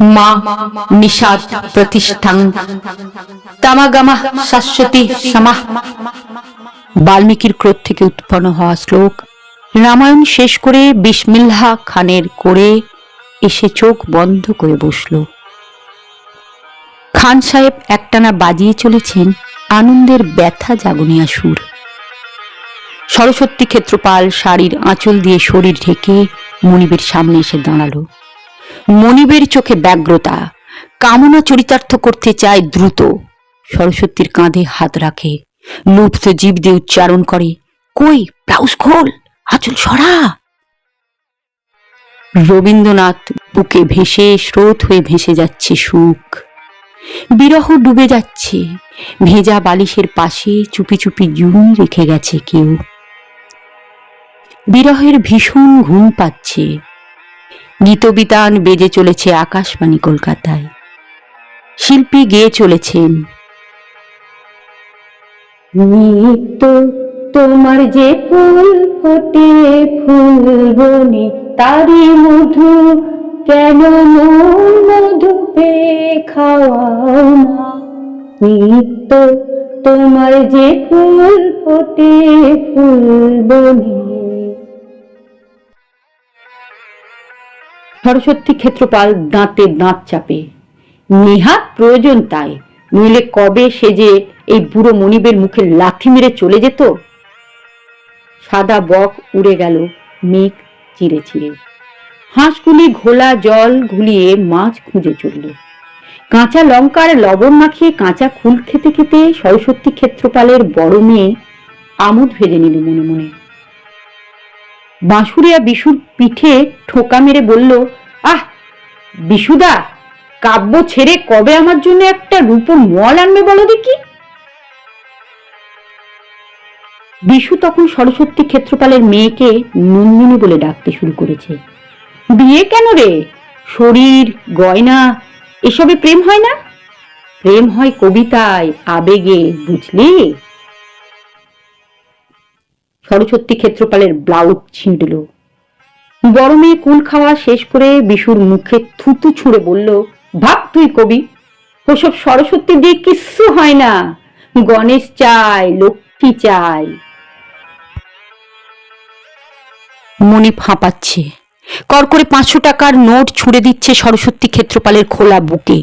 মা নিষাদ প্রতিষ্ঠান তামাগামা শাশ্বতী সমাহ। বাল্মীকির ক্রোধ থেকে উৎপন্ন হওয়া শ্লোক। রামায়ণ শেষ করে বিসমিল্লাহ খানের করে এসে চোখ বন্ধ করে বসল। খান সাহেব একটানা বাজিয়ে চলেছেন আনন্দের ব্যথা জাগনিয়া সুর। সরস্বতী ক্ষেত্রপাল শাড়ির আঁচল দিয়ে শরীর ঢেকে মনিবের সামনে এসে দাঁড়াল। মনিবের চোখে ব্যগ্রতা, কামনা চরিতার্থ করতে চায় দ্রুত। সরস্বতীর কাঁধে হাত রাখে, লুপ্ত জীব দিয়ে উচ্চারণ করে, কই, ব্লাউজ খোল, আঁচল সরা। রবীন্দ্রনাথ বুকে ভেসে স্রোত হয়ে ভেসে যাচ্ছে সুখ। বিরহ ডুবে যাচ্ছে, ভেজা বালিশের পাশে চুপি চুপি জুন রেখে গেছে কেউ। বিরহের ভীষণ ঘুম পাচ্ছে গীতবিতান বেজে চলেছে আকাশবাণী কলকাতায়। শিল্পী গেয়ে চলেছেন। নিত্য তোমার যে ফুল ফোটে ফুল বনে তারি মধু কেন মোর মধু পে খাওয়াও না? নিত্য তোমার যে ফুল ফোটে ফুল বনে সরস্বতী ক্ষেত্রপাল দাঁতে দাঁত চাপে। নেহাত প্রয়োজন তাই। নইলে কবে সে যে এই বুড়ো মনিবের মুখে লাথি মেরে চলে যেত? সাদা বক উড়ে গেল, মেঘ চিড়ে চিড়ে হাঁসগুলি ঘোলা জল ঘুলিয়ে মাছ খুঁজে চলল। কাঁচা লঙ্কার লবণ মাখিয়ে কাঁচা ফুল খেতে খেতে সরস্বতী ক্ষেত্রপালের বড় মেয়ে আমোদ ভেজে নিল মনে মনে। বাঁশুড়িয়া বিশুর পিঠে ঠোকা মেরে বলল, আহ, বিশুদা, কাব্য ছেড়ে কবে আমার জন্য একটা রূপোর মল আনবে বলো দেখি? বিশু তখন সরস্বতী ক্ষেত্রপালের মেয়েকে নন্দিনী বলে ডাকতে শুরু করেছে। বিয়ে কেন রে? শরীর, গয়না, এসবে প্রেম হয় না? প্রেম হয় কবিতায়, আবেগে, বুঝলি? সরস্বতী ক্ষেত্রপালের ব্লাউজ ছিঁড়ল গরমে কুল খাওয়া শেষ করে বিশুর মুখে থুতু ছুঁড়ে বলল, ভাব তুই কবি, ওসব সরস্বতী দিয়ে কিচ্ছু হয় না। গণেশ চাই লক্ষ্মী চাই মনে ফাঁপাচ্ছে। কর করে পাঁচশো টাকার নোট ছুঁড়ে দিচ্ছে সরস্বতী ক্ষেত্রপালের খোলা বুকে।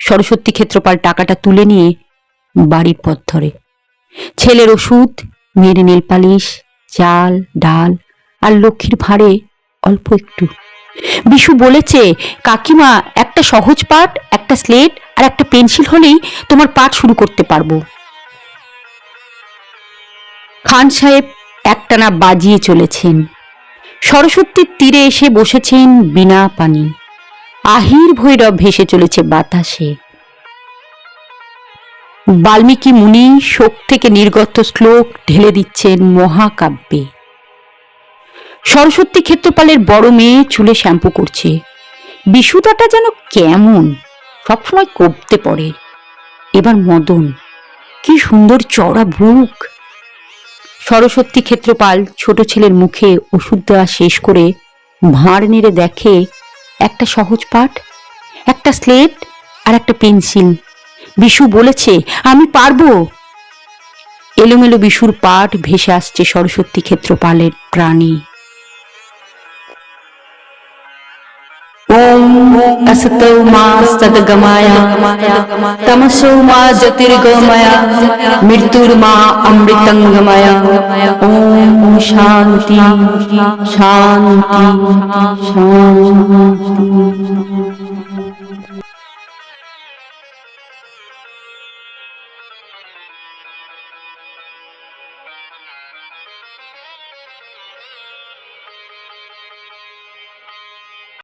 সরস্বতী ক্ষেত্রপাল টাকাটা তুলে নিয়ে বাড়ির পথ ধরে। ছেলের ওষুধ মেয়ের নেল পালিশ চাল ডাল আর লক্ষ্মীর ভাঁড়ে অল্প একটু। বিশু বলেছে, কাকিমা, একটা সহজ পাঠ, একটা স্লেট আর একটা পেন্সিল হলেই তোমার পাঠ শুরু করতে পারব। খান সাহেব একটানা বাজিয়ে চলেছেন। সরস্বতীর তীরে এসে বসেছেন বিনা পানি। আহির ভৈরব ভেসে চলেছে বাতাসে। বাল্মীকি মুনি শোক থেকে নির্গত শ্লোক ঢেলে দিচ্ছেন মহাকাব্যে। সরস্বতী ক্ষেত্রপালের বড় মেয়ে চুলে শ্যাম্পু করছে। বিশুদাটা যেন কেমন, সবসময় কবতে পড়ে। এবার মদন, কি সুন্দর চড়া বুক সরস্বতী ক্ষেত্রপাল ছোট ছেলের মুখে ওষুধ দেওয়া শেষ করে ভাঁড় নেড়ে দেখে একটা সহজ পাঠ, একটা স্লেট আর একটা পেন্সিল বিশু বলেছে আমি পারবো এলোমেলো বিশুর পাঠ ভেসে আসছে সরস্বতী ক্ষেত্রপালের প্রাণী ওম असतो मा सद्गमाय तमसो मा ज्योतिर्गमय मृत्युर्मा अमृतंगमय ओम शांति शांति शांति